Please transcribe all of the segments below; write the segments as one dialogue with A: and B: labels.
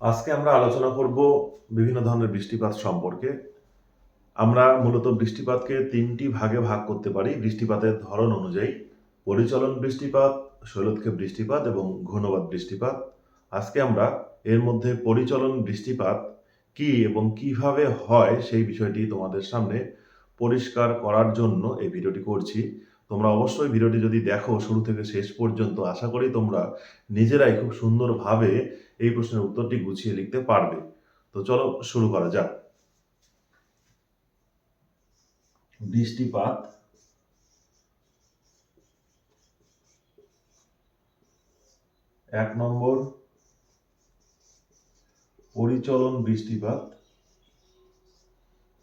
A: আজকে আমরা আলোচনা করব বিভিন্ন ধরনের বৃষ্টিপাত সম্পর্কে। আমরা মূলত বৃষ্টিপাতকে তিনটি ভাগে ভাগ করতে পারি। বৃষ্টিপাতের ধরন অনুযায়ী পরিচলন বৃষ্টিপাত, শৈলক্ষেপ বৃষ্টিপাত এবং ঘনবাদ বৃষ্টিপাত। আজকে আমরা এর মধ্যে পরিচলন বৃষ্টিপাত কি এবং কীভাবে হয় সেই বিষয়টি তোমাদের সামনে পরিষ্কার করার জন্য এই ভিডিওটি করছি। তোমরা অবশ্যই ভিডিওটি যদি দেখো শুরু থেকে শেষ পর্যন্ত, আশা করি তোমরা নিজেরাই খুব সুন্দরভাবে এই প্রশ্নের উত্তরটি গুছিয়ে লিখতে পারবে। তো চলো শুরু করা যাক। বৃষ্টিপাত এক নম্বর। পরিচলন বৃষ্টিপাত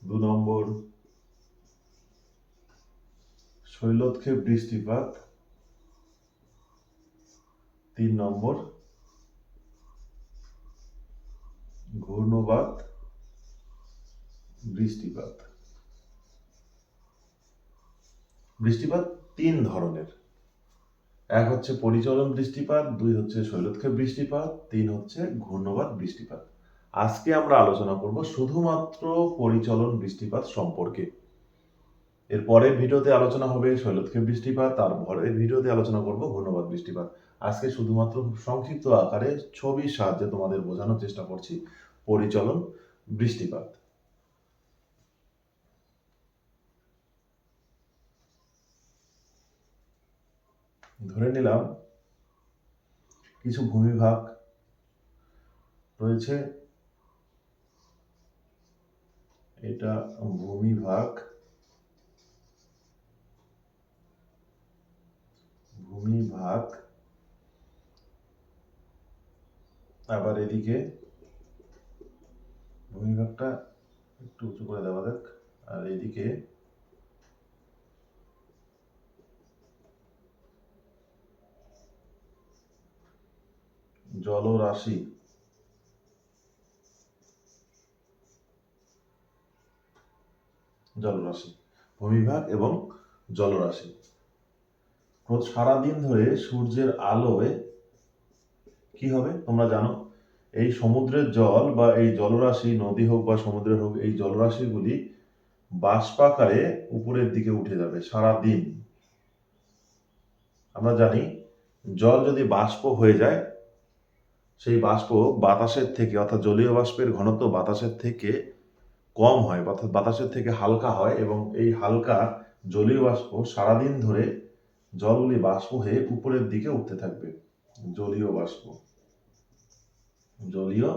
A: দু নম্বর। শৈলক্ষেপ বৃষ্টিপাত তিন নম্বর। ঘূর্ণবাত বৃষ্টিপাত। বৃষ্টিপাত তিন ধরনের। এক হচ্ছে পরিচলন বৃষ্টিপাত, দুই হচ্ছে শৈলক্ষেপ বৃষ্টিপাত, তিন হচ্ছে ঘূর্ণবাত বৃষ্টিপাত। আজকে আমরা আলোচনা করব শুধুমাত্র পরিচলন বৃষ্টিপাত সম্পর্কে। এর পরের ভিডিওতে আলোচনা হবে শৈলক্ষেপ বৃষ্টিপাত, তার পরের ভিডিওতে আলোচনা করব ঘূর্ণবাত বৃষ্টিপাত। আজকে শুধুমাত্র সংক্ষিপ্ত আকারে ছবির সাহায্যে তোমাদের বোঝানোর চেষ্টা করছি। পরিচলন, বৃষ্টিপাত। ধরে নিলাম কিছু ভূমিভাগ রয়েছে। এটা ভূমিভাগ ভূমিভাগ আবার এদিকে ভূমিভাগটা একটু উঁচু করে দেওয়া যাক, আর এদিকে জলরাশি জলরাশি, ভূমিভাগ এবং জলরাশি। সারাদিন ধরে সূর্যের আলোয় কি হবে? তোমরা জানো, এই সমুদ্রের জল বা এই জলরাশি, নদী হোক বা সমুদ্রের হোক, এই জলরাশিগুলি বাষ্পাকারে উপরের দিকে উঠে যাবে সারা দিন আমরা জানি, জল যদি বাষ্প হয়ে যায়, সেই বাষ্প বাতাসের থেকে, অর্থাৎ জলীয় বাষ্পের ঘনত্ব বাতাসের থেকে কম হয়, অর্থাৎ বাতাসের থেকে হালকা হয় এবং এই হালকা জলীয় বাষ্প সারাদিন ধরে জলগুলি বাষ্প হয়ে উপরের দিকে উঠতে থাকবে, জলীয় বাষ্প। জলীয়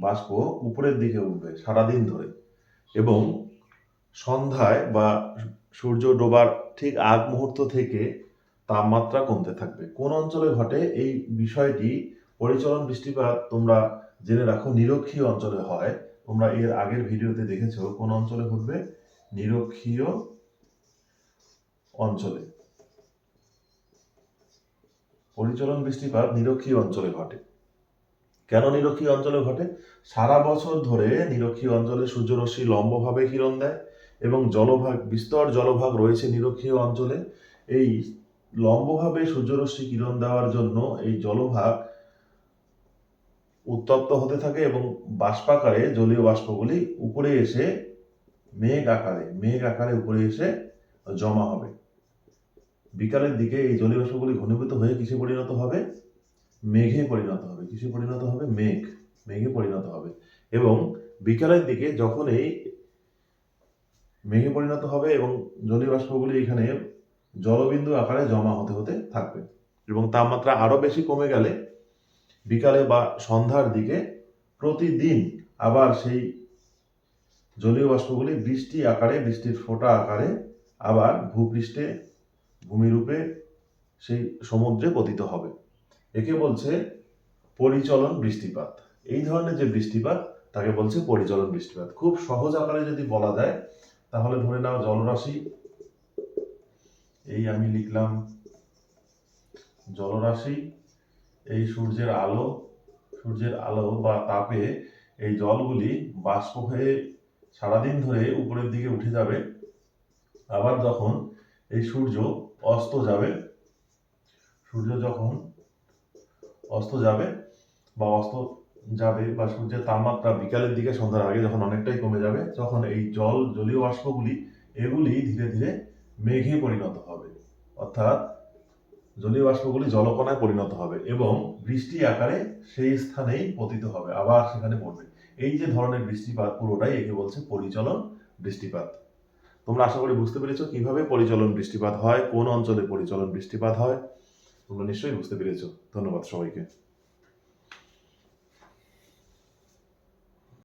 A: বাষ্প উপরের দিকে উঠবে সারাদিন ধরে এবং সন্ধ্যায় বা সূর্য ডোবার ঠিক আগ মুহূর্ত থেকে তাপমাত্রা কমতে থাকবে। কোন অঞ্চলে ঘটে এই বিষয়টি পরিচলন বৃষ্টিপাত তোমরা জেনে রাখো। নিরক্ষীয় অঞ্চলে হয়। তোমরা এর আগের ভিডিওতে দেখেছ কোন অঞ্চলে ঘটবে? নিরক্ষীয় অঞ্চলে। পরিচলন বৃষ্টিপাত নিরক্ষীয় অঞ্চলে ঘটে। কেন নিরক্ষীয় অঞ্চলে ঘটে? সারা বছর ধরে নিরক্ষীয় অঞ্চলে সূর্যরশ্মি লম্বভাবে কিরণ দেয় এবং জলভাগ, বিস্তর জলভাগ রয়েছে নিরক্ষীয় অঞ্চলে। এই লম্বভাবে সূর্যরশ্মি কিরণ দেওয়ার জন্য এই জলভাগ উত্তপ্ত হতে থাকে এবং বাষ্পাকারে জলীয় বাষ্পগুলি উপরে এসে মেঘ আকারে মেঘ আকারে উপরে এসে জমা হবে। বিকালের দিকে এই জলীয় বাষ্পগুলি ঘনীভূত হয়ে কিসে পরিণত হবে? মেঘে পরিণত হবে। কিসে পরিণত হবে? মেঘ। মেঘে পরিণত হবে। এবং বিকালের দিকে যখন এই মেঘে পরিণত হবে এবং জলীয় বাষ্পগুলি এখানে জলবিন্দু আকারে জমা হতে হতে থাকবে এবং তাপমাত্রা আরও বেশি কমে গেলে বিকালে বা সন্ধ্যার দিকে প্রতিদিন আবার সেই জলীয় বাষ্পগুলি বৃষ্টি আকারে, বৃষ্টির ফোঁটা আকারে আবার ভূপৃষ্ঠে ভূমিরূপে সেই সমুদ্রে পতিত হবে। একে বলছে পরিচলন বৃষ্টিপাত। এই ধরনের যে বৃষ্টিপাত, তাকে বলছে পরিচলন বৃষ্টিপাত। খুব সহজ আকারে যদি বলা যায়, তাহলে ধরে নাও জলরাশি, এই আমি লিখলাম জলরাশি, এই সূর্যের আলো সূর্যের আলো বা তাপে এই জলগুলি বাষ্প হয়ে সারাদিন ধরে উপরের দিকে উঠে যাবে। আবার যখন এই সূর্য অস্ত যাবে। সূর্য যখন অস্ত যাবে বা অস্ত যাবে বা সূর্যের তাপমাত্রা বিকালের দিকে, সন্ধ্যার আগে যখন অনেকটাই কমে যাবে, তখন এই জল জলীয় বাষ্পগুলি, এগুলি ধীরে ধীরে মেঘে পরিণত হবে। অর্থাৎ জলীয় বাষ্পগুলি জলকণায় পরিণত হবে এবং বৃষ্টি আকারে সেই স্থানেই পতিত হবে, আবার সেখানে পড়বে। এই যে ধরনের বৃষ্টিপাত, পুরোটাই একে বলছে পরিচলন বৃষ্টিপাত। তোমরা আশা করি বুঝতে পেরেছ কীভাবে পরিচলন বৃষ্টিপাত হয়, কোন অঞ্চলে পরিচলন বৃষ্টিপাত হয়, তোমরা নিশ্চয়ই বুঝতে পেরেছ। ধন্যবাদ সবাইকে।